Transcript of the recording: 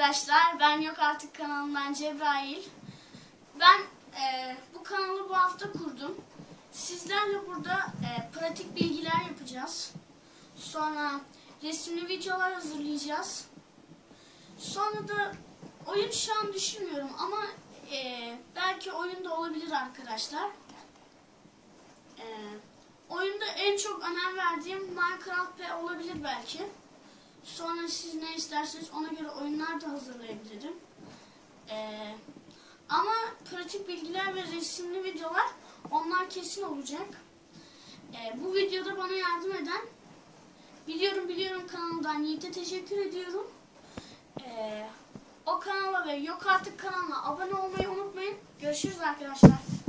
arkadaşlar. Ben Yok Artık kanalından Cebrail. Ben e, bu kanalı bu hafta kurdum. Sizlerle burada e, pratik bilgiler yapacağız. Sonra resimli videolar hazırlayacağız. Sonra da oyun şu an düşünmüyorum ama e, belki oyunda olabilir arkadaşlar. E, oyunda en çok önem verdiğim Minecraft P olabilir belki. Sonra siz ne isterseniz ona göre oyunlar da hazırlayabilirim. Ee, ama pratik bilgiler ve resimli videolar onlar kesin olacak. Ee, bu videoda bana yardım eden Biliyorum Biliyorum kanalından Yiğit'e teşekkür ediyorum. Ee, o kanala ve Yok Artık kanalına abone olmayı unutmayın. Görüşürüz arkadaşlar.